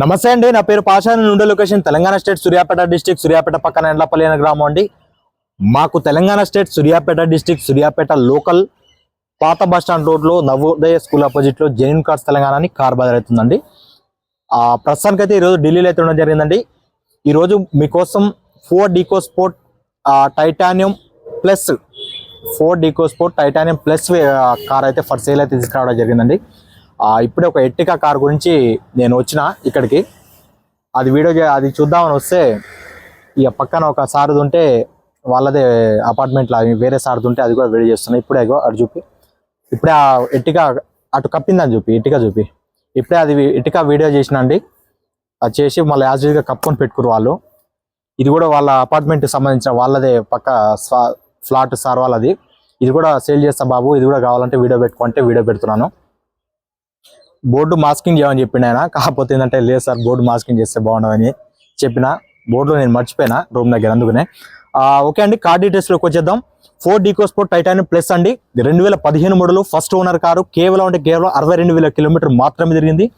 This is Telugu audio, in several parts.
నమస్తే అండి నా పేరు పాషాని నుండి location. Telangana state Suryapet district Suryapet పక్కన ఎండ్లపల్లి అనే గ్రామం అండి. మాకు Telangana state Suryapet district Suryapet local పాత బస్ స్టాండ్ రోడ్లో నవోదయ స్కూల్ ఆపోజిట్లో జైన్ కార్స్ తెలంగాణ అని కార్ బజార్ అవుతుందండి. ప్రస్తుతానికి అయితే ఈరోజు ఢిల్లీలో అయితే ఉండడం జరిగిందండి. ఈరోజు మీకోసం Ford EcoSport titanium plus Ford EcoSport titanium plus car అయితే ఫర్ సేల్ అయితే తీసుకురావడం జరిగిందండి. ఇప్పుడే ఒక ఎట్టికా కార్ గురించి నేను వచ్చిన ఇక్కడికి. అది వీడియో అది చూద్దామని వస్తే ఇక పక్కన ఒక సారుది ఉంటే వాళ్ళదే అపార్ట్మెంట్లో వేరే సారుది ఉంటే అది కూడా వీడియో చేస్తున్నా. ఇప్పుడే అటు చూపి. ఇప్పుడే ఆ ఎట్టికా అటు కప్పిందని చూపి ఇటుక చూపి. ఇప్పుడే అది వి- ఇటుక వీడియో చేసినండి. అది చేసి మళ్ళీ యాజ్ యూజ్గా కప్పుకొని పెట్టుకురు వాళ్ళు. ఇది కూడా వాళ్ళ అపార్ట్మెంట్ సంబంధించిన వాళ్ళదే పక్క ఫ్లాట్ సార్ వాళ్ళది. ఇది కూడా సేల్ చేస్తా బాబు ఇది కూడా కావాలంటే వీడియో పెట్టుకుంటే వీడియో పెడుతున్నాను. బోర్డు మాస్కింగ్ చేయమని చెప్పిండు ఆయన. కాకపోతే ఏంటంటే లేదు సార్ బోర్డు మాస్కింగ్ చేస్తే బాగుండదని చెప్పిన. బోర్డులో నేను మర్చిపోయినా రూమ్ దగ్గర అందుకనే. ఓకే అండి కార్ డీటెయిల్స్లోకి వచ్చేద్దాం. ఫోర్ డీకోస్పోర్ట్ టైటానియం ప్లస్ అండి. రెండు వేల పదిహేను మోడల్ ఫస్ట్ ఓనర్ కారు కేవలం అంటే కేవలం అరవై రెండు వేల కిలోమీటర్ మాత్రమే తిరిగింది.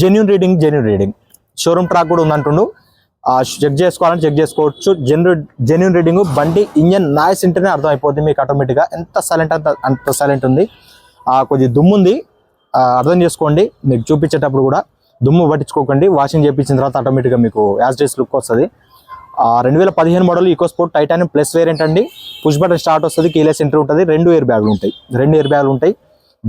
Genuine reading genuine reading showroom track కూడా ఉందంటుండు. చెక్ చేసుకోవాలని చెక్ చేసుకోవచ్చు. జెన్యున్ జెన్యున్ రీడింగ్ బండి ఇంజన్ నాయిస్ ఇంటనే అర్థం అయిపోతుంది మీకు ఆటోమేటిక్గా ఎంత సైలెంట్ అంత అంత సైలెంట్ ఉంది. ఆ, కొద్ది దుమ్ముంది. అర్థం చేసుకోండి. మీకు చూపించేటప్పుడు కూడా దుమ్ము పట్టించుకోకండి. వాషింగ్ చేయించిన తర్వాత ఆటోమేటిక్గా మీకు యాజ్ డేస్ లుక్ వస్తుంది. రెండు వేల పదిహేను model EcoSport titanium plus variant అండి. పుష్ బటన్ స్టార్ట్ వస్తుంది కీలెస్ ఎంట్రీ ఉంటుంది. రెండు ఎయిర్ బ్యాగులు ఉంటాయి. రెండు ఎయిర్ బ్యాగులు ఉంటాయి.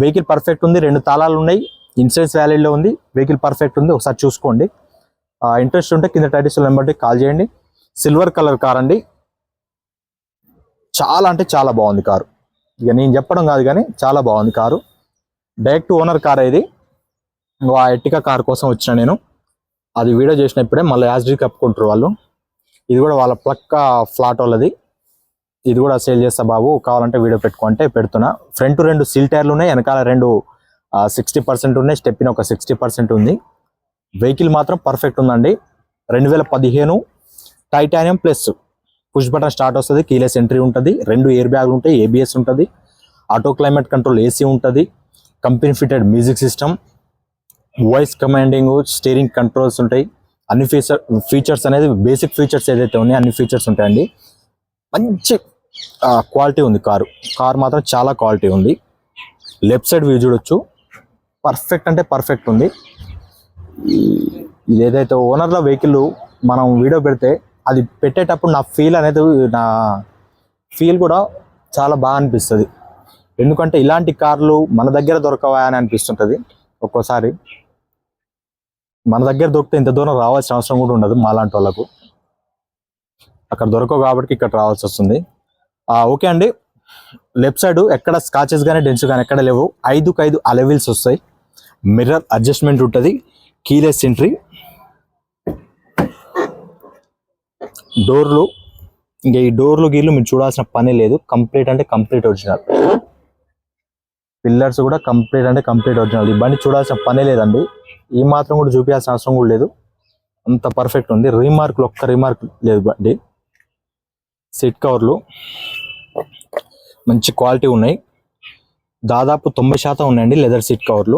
వెహికల్ పర్ఫెక్ట్ ఉంది రెండు తాళాలు ఉన్నాయి. ఇన్సూరెన్స్ వ్యాలీలో ఉంది వెహికల్ పర్ఫెక్ట్ ఉంది. ఒకసారి చూసుకోండి. ఇంట్రెస్ట్ ఉంటే కింద టైటిల్స్ నెంబర్కి కాల్ చేయండి. సిల్వర్ కలర్ కార్ అండి. చాలా అంటే చాలా బాగుంది కారు. ఇక నేను చెప్పడం కాదు కానీ చాలా బాగుంది కారు. డైరెక్ట్ ఓనర్ కార్ ఇది. ఆ ఎట్టిక కార్ కోసం వచ్చిన నేను. అది వీడియో చేసినప్పుడే మళ్ళీ యాజ్డీ కప్పుకుంటారు వాళ్ళు. ఇది కూడా వాళ్ళ ప్లక్క ఫ్లాట్ వాళ్ళది. ఇది కూడా సేల్ చేస్తా బాబు. కావాలంటే వీడియో పెట్టుకుంటే పెడుతున్నా. ఫ్రంట్ రెండు సీల్ టైర్లు ఉన్నాయి. వెనకాల రెండు సిక్స్టీ పర్సెంట్ ఉన్నాయి. స్టెప్పిన ఒక సిక్స్టీ పర్సెంట్ ఉంది. వెహికల్ మాత్రం పర్ఫెక్ట్ ఉందండి. రెండు వేల పదిహేను titanium plus push button start వస్తుంది. కీలెస్ ఎంట్రీ ఉంటుంది. రెండు ఎయిర్ బ్యాగులు ఉంటాయి. ఏబిఎస్ ఉంటుంది. ఆటో క్లైమేట్ కంట్రోల్ ఏసీ ఉంటుంది. Company fitted music system voice commanding steering controls ఉంటాయి. అన్ని ఫీచర్ ఫీచర్స్ అనేది బేసిక్ ఫీచర్స్ ఏదైతే ఉన్నాయో అన్ని ఫీచర్స్ ఉంటాయండి. మంచి క్వాలిటీ ఉంది కారు. కారు మాత్రం చాలా క్వాలిటీ ఉంది. లెఫ్ట్ సైడ్ వ్యూ చూడొచ్చు. పర్ఫెక్ట్ అంటే పర్ఫెక్ట్ ఉంది. ఇది ఏదైతే ఓనర్ల వెహికల్ మనం వీడియో పెడితే అది పెట్టేటప్పుడు నా ఫీల్ అనేది నా ఫీల్ కూడా చాలా బాగా అనిపిస్తుంది. ఎందుకంటే ఇలాంటి కార్లు మన దగ్గర దొరకవా అని అనిపిస్తుంటుంది. ఒక్కోసారి మన దగ్గర దొరికితే ఇంత దూరం రావాల్సిన అవసరం కూడా ఉండదు మాలాంటి వాళ్ళకు. అక్కడ దొరకవు కాబట్టి ఇక్కడ రావాల్సి వస్తుంది. ఓకే అండి. లెఫ్ట్ సైడ్ ఎక్కడ స్కాచెస్ కానీ డెన్స్ కానీ ఎక్కడ లేవు. ఐదుకు ఐదు అలెవిల్స్ వస్తాయి. మిర్రర్ అడ్జస్ట్మెంట్ ఉంటుంది. కీలెస్ ఎంట్రీ డోర్లు ఇంకా ఈ డోర్లు గీర్లు మీరు చూడాల్సిన పని లేదు. కంప్లీట్ అంటే కంప్లీట్ ఒరిజినల్ పిల్లర్స్ కూడా కంప్లీట్ అంటే కంప్లీట్ ఒరిజినల్. ఈ బండి చూడాల్సిన పనే లేదండి. ఈ మాత్రం కూడా చూపించాల్సిన అవసరం కూడా లేదు. అంత పర్ఫెక్ట్ ఉంది. రీమార్క్లు ఒక్క రీమార్క్ లేదు బండి. సీట్ కవర్లు మంచి క్వాలిటీ ఉన్నాయి. దాదాపు తొంభై శాతం ఉన్నాయండి లెదర్ సీట్ కవర్లు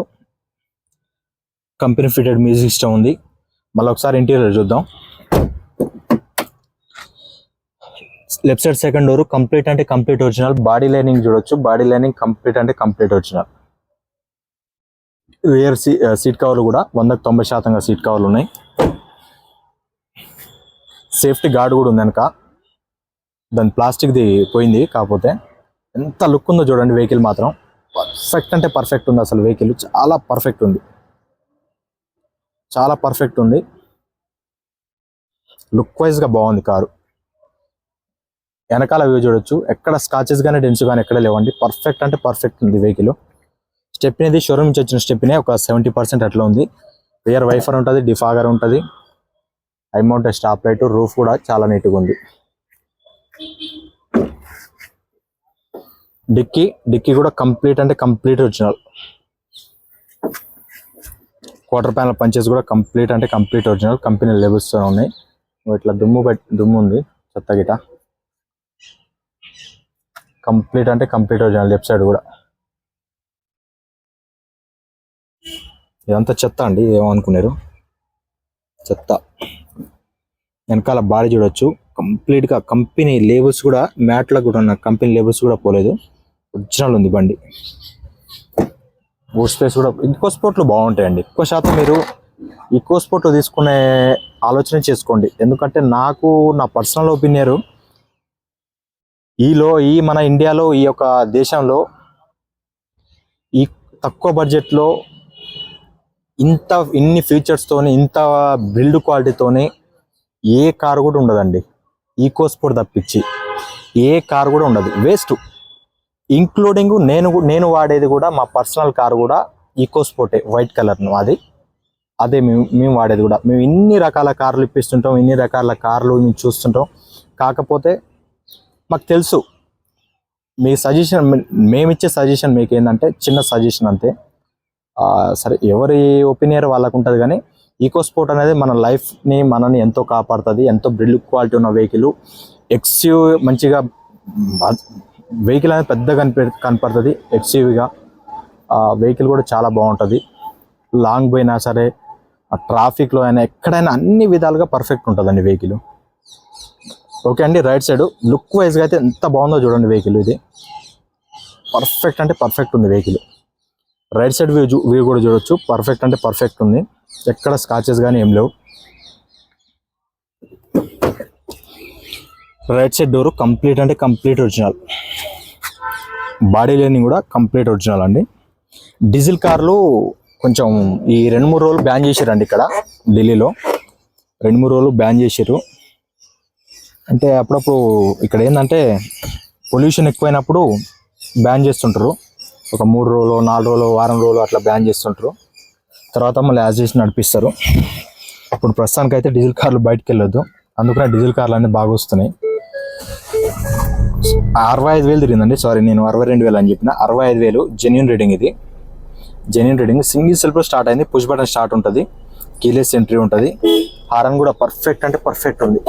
కంపెనీ ఫిటెడ్ మ్యూజిక్ సిస్టమ్ ఉంది. మళ్ళీ ఒకసారి ఇంటీరియర్ చూద్దాం. Left side second door complete అంటే కంప్లీట్ ఒరిజినల్ బాడీ లైనింగ్ చూడొచ్చు. బాడీ లైనింగ్ కంప్లీట్ అంటే కంప్లీట్ ఒరిజినల్ రియర్ సీట్ కవర్లు కూడా వందకు తొంభై శాతంగా సీట్ కవర్లు ఉన్నాయి. సేఫ్టీ గార్డ్ కూడా ఉంది వెనక. దాని ప్లాస్టిక్ది పోయింది కాకపోతే ఎంత లుక్ ఉందో చూడండి వెహికల్ మాత్రం. పర్ఫెక్ట్ అంటే పర్ఫెక్ట్ ఉంది అసలు వెహికల్ చాలా పర్ఫెక్ట్ ఉంది. చాలా పర్ఫెక్ట్ ఉంది. లుక్ వైజ్గా బాగుంది కారు. వెనకాల వ్యూ చూడొచ్చు. ఎక్కడ స్కాచెస్ కానీ డెన్స్ కానీ ఎక్కడ లేవండి. పర్ఫెక్ట్ అంటే పర్ఫెక్ట్ ఉంది వెహికల్ స్టెప్ అనేది షోరూమ్ నుంచి వచ్చిన స్టెప్నే ఒక సెవెంటీ పర్సెంట్ అట్లా ఉంది. రియర్ వైఫర్ ఉంటుంది డిఫాగర్ ఉంటుంది. అమౌంట్ స్టాప్ లైట్ రూఫ్ కూడా చాలా నీట్గా ఉంది. డిక్కీ డిక్కీ కూడా కంప్లీట్ అంటే complete original quarter panel punches కూడా కంప్లీట్ అంటే కంప్లీట్ ఒరిజినల్ కంపెనీ లెవెల్స్ ఉన్నాయి. ఇట్లా దుమ్ము పెట్ దుమ్ము ఉంది చెత్త గిట కంప్లీట్ అంటే కంప్లీట్ ఒరిజినల్ లెఫ్ట్ సైడ్ కూడా. ఇదంతా చెత్త అండి ఏమనుకున్నారు? చెత్త. వెనకాల బాడీ చూడొచ్చు. కంప్లీట్గా కంపెనీ లేబుల్స్ కూడా మ్యాట్లో కూడా ఉన్న కంపెనీ లేబుల్స్ కూడా పోలేదు. ఒరిజినల్ ఉంది బండి. బూట్ స్పేస్ కూడా ఇంకో స్పోర్ట్లు బాగుంటాయండి. ఎక్కువ శాతం మీరు ఈకో స్పోర్ట్ తీసుకునే ఆలోచన చేసుకోండి. ఎందుకంటే నాకు నా పర్సనల్ ఒపీనియన్ ఈలో ఈ మన ఇండియాలో ఈ యొక్క దేశంలో ఈ తక్కువ బడ్జెట్లో ఇంత ఇన్ని ఫీచర్స్తోని ఇంత బిల్డ్ క్వాలిటీతోని ఏ కారు కూడా ఉండదండి. ఈకో స్పోర్ట్ తప్పించి ఏ కారు కూడా ఉండదు. వేస్ట్ ఇంక్లూడింగ్ నేను నేను వాడేది కూడా మా పర్సనల్ కార్ కూడా ఈకో స్పోర్టే వైట్ కలర్ అది. అదే మేము మేము వాడేది కూడా. మేము ఇన్ని రకాల కార్లు ఇప్పిస్తుంటాం ఇన్ని రకాల కార్లు మేము చూస్తుంటాం. కాకపోతే మాకు తెలుసు. మీ సజెషన్ మేమిచ్చే సజెషన్ మీకు ఏంటంటే చిన్న సజెషన్ అంతే. సరే ఎవరి ఒపీనియన్ వాళ్ళకు ఉంటుంది కానీ ఈకో స్పోర్ట్ అనేది మన లైఫ్ని మనని ఎంతో కాపాడుతుంది ఎంతో బిల్డ్ క్వాలిటీ ఉన్న వెహికల్ ఎక్స్యూ మంచిగా వెహికల్ అనేది పెద్దగా కనిపి కనపడుతుంది ఎక్స్యూవిగా వెహికల్ కూడా చాలా బాగుంటుంది. లాంగ్ పోయినా సరే ట్రాఫిక్లో అయినా ఎక్కడైనా అన్ని విధాలుగా పర్ఫెక్ట్ ఉంటుందండి వెహికల్ ఓకే అండి రైట్ సైడ్ లుక్ వైజ్గా అయితే ఎంత బాగుందో చూడండి వెహికల్ ఇది. పర్ఫెక్ట్ అంటే పర్ఫెక్ట్ ఉంది vehicle right side view view కూడా చూడొచ్చు. పర్ఫెక్ట్ అంటే పర్ఫెక్ట్ ఉంది. ఎక్కడ స్కాచెస్ కానీ ఏం లేవు. రైట్ సైడ్ డోర్ కంప్లీట్ అంటే కంప్లీట్ ఒరిజినల్ బాడీ లైనింగ్ కూడా కంప్లీట్ ఒరిజినల్ అండి. డీజిల్ కార్లు కొంచెం ఈ రెండు మూడు రోజులు బ్యాన్ చేశారండి ఇక్కడ ఢిల్లీలో. రెండు మూడు రోజులు బ్యాన్ చేశారు అంటే అప్పుడప్పుడు ఇక్కడ ఏంటంటే పొల్యూషన్ ఎక్కువైనప్పుడు బ్యాన్ చేస్తుంటారు. ఒక మూడు రోజులు నాలుగు రోజులు వారం రోజులు అట్లా బ్యాన్ చేస్తుంటారు. తర్వాత మళ్ళీ యాజ్ చేసి నడిపిస్తారు. ఇప్పుడు ప్రస్తుతానికి అయితే డీజిల్ కార్లు బయటకు వెళ్ళొద్దు అందుకనే డీజిల్ కార్లు అన్నీ బాగా వస్తున్నాయి. అరవై ఐదు వేలు తిరిగిందండి. సారీ నేను అరవై రెండు వేలు అని చెప్పిన. అరవై ఐదు వేలు జెన్యున్ రీడింగ్ ఇది. జెన్యున్ రీడింగ్ సింగిల్ సెల్ఫ్లో స్టార్ట్ అయింది. పుష్ బటన్ స్టార్ట్ ఉంటుంది. కీలెస్ ఎంట్రీ ఉంటుంది. హారన్ కూడా పర్ఫెక్ట్ అంటే పర్ఫెక్ట్ ఉంది.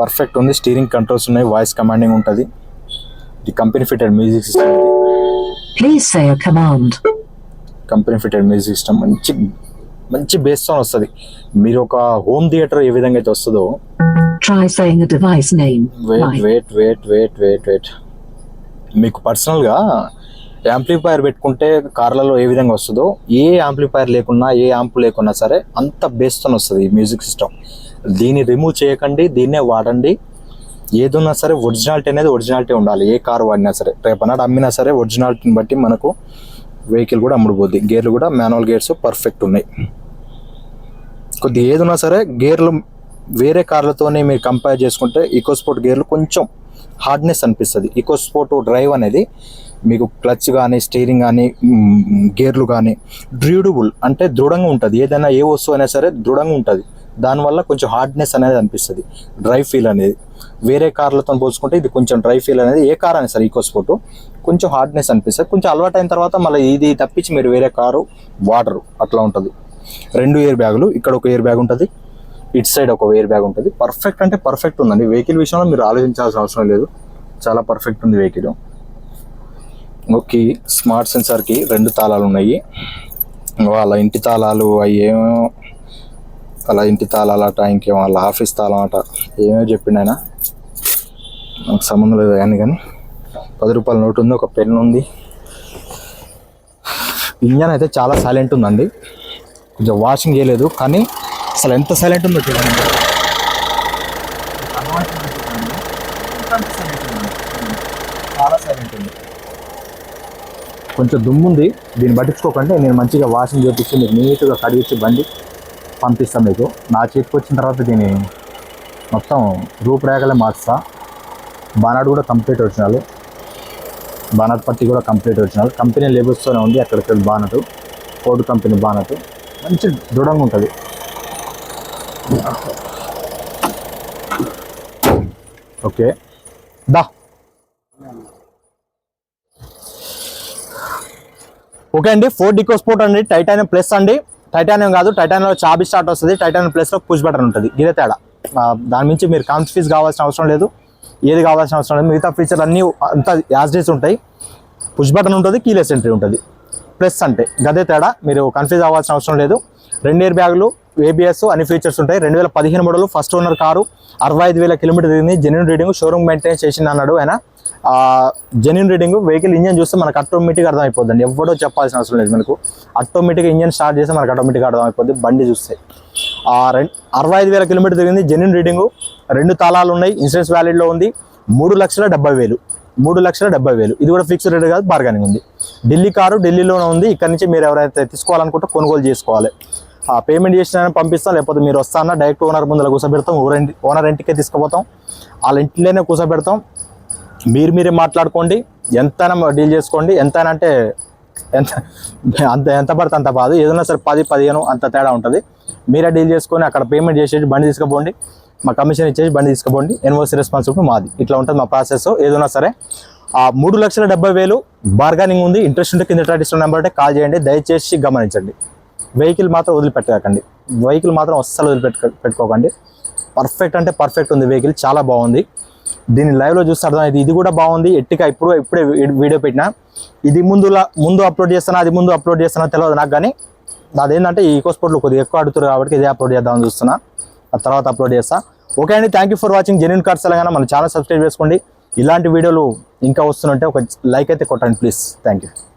పర్ఫెక్ట్ ఉంది. స్టీరింగ్ కంట్రోల్స్ ఉన్నాయి. వాయిస్ కమాండింగ్ ఉంటుంది. ఇది కంపెనీ ఫిటెడ్ మ్యూజిక్ సిస్టమ్ ఇది. Command. Company fitted music system మంచి మంచి బేస్ సౌండ్ వస్తుంది. మీరు ఒక హోమ్ థియేటర్ ఏ విధంగా అయితే వస్తుందో device name. Wait wait wait wait wait wait మీకు పర్సనల్గా యాంప్లిఫైర్ పెట్టుకుంటే కార్లలో ఏ విధంగా వస్తుందో ఏ యాంప్లిఫైర్ లేకున్నా ఏ యాంప్ లేకున్నా సరే అంత బేస్తో వస్తుంది ఈ మ్యూజిక్ సిస్టమ్ దీన్ని రిమూవ్ చేయకండి దీన్నే వాడండి. ఏదున్నా సరే ఒరిజినాలిటీ అనేది ఒరిజినాలిటీ ఉండాలి. ఏ కారు వాడినా సరే రేపనాడు అమ్మినా సరే ఒరిజినాలిటీని బట్టి మనకు వెహికల్ కూడా అమ్ముడుపోద్ది. గేర్లు కూడా మాన్యువల్ గేర్స్ పర్ఫెక్ట్ ఉన్నాయి. కొద్ది ఏదున్నా సరే గేర్లు వేరే కార్లతోనే మీరు కంపేర్ చేసుకుంటే ఈకోస్పోర్ట్ గేర్లు కొంచెం హార్డ్నెస్ అనిపిస్తుంది. ఈకోస్పోర్ట్ డ్రైవ్ అనేది మీకు క్లచ్ కానీ స్టీరింగ్ కానీ గేర్లు కానీ డ్యూడబుల్ అంటే దృఢంగా ఉంటుంది. ఏదైనా ఏ వస్తువు అయినా సరే దృఢంగా ఉంటుంది. దానివల్ల కొంచెం హార్డ్నెస్ అనేది అనిపిస్తుంది. డ్రై ఫీల్ అనేది. వేరే కార్లతో పోల్చుకుంటే ఇది కొంచెం డ్రై ఫీల్ అనేది ఏ కార్ అని సార్ ఈకో స్పోర్ట్. కొంచెం హార్డ్నెస్ అనిపిస్తుంది. కొంచెం అలవాటు అయిన తర్వాత మళ్ళీ ఇది తప్పించి మీరు వేరే కారు వాడరు. అట్లా ఉంటుంది. రెండు ఎయిర్ బ్యాగులు ఇక్కడ ఒక ఎయిర్ బ్యాగ్ ఉంటుంది. ఇట్ సైడ్ ఒక ఇయర్ బ్యాగ్ ఉంటుంది. పర్ఫెక్ట్ అంటే పర్ఫెక్ట్ ఉందండి. వెహికల్ విషయంలో మీరు ఆలోచించాల్సిన అవసరం లేదు. చాలా పర్ఫెక్ట్ ఉంది వెహికల్ ఓకే. స్మార్ట్ సెన్సార్కి రెండు తాళాలు ఉన్నాయి. వాళ్ళ ఇంటి తాళాలు అవి ఏమో అలా ఇంటి తాళాలట ఇంకేం వాళ్ళ ఆఫీస్ తాళం అట ఏమో చెప్పిండు ఆయన? నాకు సంబంధం లేదు కానీ కానీ పది రూపాయల నోటు ఉంది ఒక పెన్ ఉంది. ఇంజన్ అయితే చాలా సైలెంట్ ఉందండి. కొంచెం వాషింగ్ చేయలేదు కానీ అసలు ఎంత సైలెంట్ ఉందో చూడండి. చాలా సైలెంట్ ఉంది. కొంచెం దుమ్ము ఉంది దీన్ని పట్టించుకోకండి నేను మంచిగా వాషింగ్ చేపించి మీకు నీట్గా కడిగించి బండి పంపిస్తాను మీకు. నా చేతికి వచ్చిన తర్వాత దీన్ని మొత్తం రూపురేఖలే మార్చుతా బానాడు కూడా కంప్లీట్ ఒరిజినల్. బానట్ పట్టి కూడా కంప్లీట్ ఒరిజినల్. కంపెనీ లేబుల్స్తోనే ఉంది. అక్కడికి బానట్ ఫోర్డ్ కంపెనీ బానట్ మంచి దృఢంగా ఉంటుంది. ఓకే. దా. ఓకే అండి. ఫోర్ డికో స్పోర్ట్ అండి. టైటానియం ప్లస్ అండి. టైటానియం కాదు టైటానియంలో చాబీ స్టార్ట్ వస్తుంది టైటానియం ప్లస్లో పుష్ బటన్ ఉంటుంది. ఇదే తేడా. దాని నుంచి మీరు కాన్ఫీస్ కావాల్సిన అవసరం లేదు. ఏది కావాల్సిన అవసరం లేదు. మిగతా ఫీచర్లు అన్నీ అంతా యాజ్డీస్ ఉంటాయి. పుష్ బటన్ ఉంటుంది కీలెస్ ఎంట్రీ ఉంటుంది. ప్లస్ అంటే గదే తేడా. మీరు కన్ఫ్యూజ్ అవ్వాల్సిన అవసరం లేదు. రెండు ఇయర్ బ్యాగులు ఏబిఎస్ అన్ని ఫీచర్స్ ఉంటాయి. రెండు వేల పదిహేను మోడల్ ఫస్ట్ ఓనర్ కారు అరవై ఐదు వేల కిలోమీటర్ తిరిగింది. జెన్యున్ రీడింగ్ షోరూమ్ మెయింటైన్ చేసింది అన్నాడు ఆయన జెన్యున్ రీడింగ్ వెహికల్ ఇంజన్ చూస్తే మనకు ఆటోమేటిక్గా అర్థమైపోద్దండి. ఎవడో చెప్పాల్సిన అవసరం లేదు మనకు. ఆటోమేటిక్గా ఇంజన్ స్టార్ట్ చేస్తే మనకు ఆటోమేటిక్గా అర్థమైపోద్ది బండి చూస్తే. అరవై ఐదు వేల కిలోమీటర్ తిరిగింది. జెన్యున్ రీడింగ్ రెండు తాళాలు ఉన్నాయి. ఇన్సూరెన్స్ వ్యాలిడ్లో ఉంది. మూడు లక్షల డెబ్బై వేలు. మూడు లక్షల డెబ్బై వేలు. ఇది కూడా ఫిక్స్డ్ రేట్ కాదు బార్గెనింగ్ ఉంది. ఢిల్లీ కారు ఢిల్లీలోనే ఉంది. ఇక్కడ నుంచి మీరు ఎవరైతే తీసుకోవాలనుకుంటే కొనుగోలు చేసుకోవాలి. పేమెంట్ చేసిన పంపిస్తాం లేకపోతే మీరు వస్తానా డైరెక్ట్ ఓనర్ ముందర కూర్చోబెడతాం ఓనర్ ఓనర్ ఇంటికే తీసుకుపోతాం. వాళ్ళ ఇంట్లోనే కూర్చోబెడతాం మీరు మీరే మాట్లాడుకోండి ఎంతైనా డీల్ చేసుకోండి. ఎంతైనా అంటే ఎంత అంత ఎంత పడితే అంత బాదు ఏదైనా సరే పది పదిహేను అంత తేడా ఉంటుంది. మీరే డీల్ చేసుకొని అక్కడ పేమెంట్ చేసేసి బండి తీసుకుపోండి. మా కమిషన్ ఇచ్చేసి బండి తీసుకుపోండి. ఎన్వోసీ రెస్పాన్సిబిలిటీ మాది. ఇట్లా ఉంటుంది మా ప్రాసెస్ ఏదైనా సరే ఆ మూడు లక్షల డెబ్బై వేలు బార్గెనింగ్ ఉంది. ఇంట్రెస్ట్ ఉంటే కింద ట్రాటిస్టర్ నెంబర్ అంటే కాల్ చేయండి. దయచేసి గమనించండి. వెహికల్ మాత్రం వదిలిపెట్టకండి. వెహికల్ మాత్రం అస్సలు వదిలిపెట్టు పెట్టుకోకండి. పర్ఫెక్ట్ అంటే పర్ఫెక్ట్ ఉంది వెహికల్ చాలా బాగుంది. దీన్ని లైవ్లో చూస్తే అర్థమైంది ఇది కూడా బాగుంది. ఎట్టిగా ఇప్పుడు ఇప్పుడే వీడియో పెట్టినా. ఇది ముందులా ముందు అప్లోడ్ చేస్తానా అది ముందు అప్లోడ్ చేస్తానా తెలియదు నాకు కానీ. నాదేంటంటే ఈ ఈకోస్పోర్ట్లో కొద్దిగా ఎక్కువ అడుగుతారు కాబట్టి ఇదే అప్లోడ్ చేద్దామని చూస్తున్నా. ఆ తర్వాత అప్లోడ్ చేస్తా. ఓకే అండి thank you for watching genuine cards Telangana మన ఛానల్ సబ్స్క్రైబ్ చేసుకోండి. ఇలాంటి వీడియోలు ఇంకా వస్తుంటే ఒక లైక్ అయితే కొట్టండి ప్లీజ్ థ్యాంక్ యూ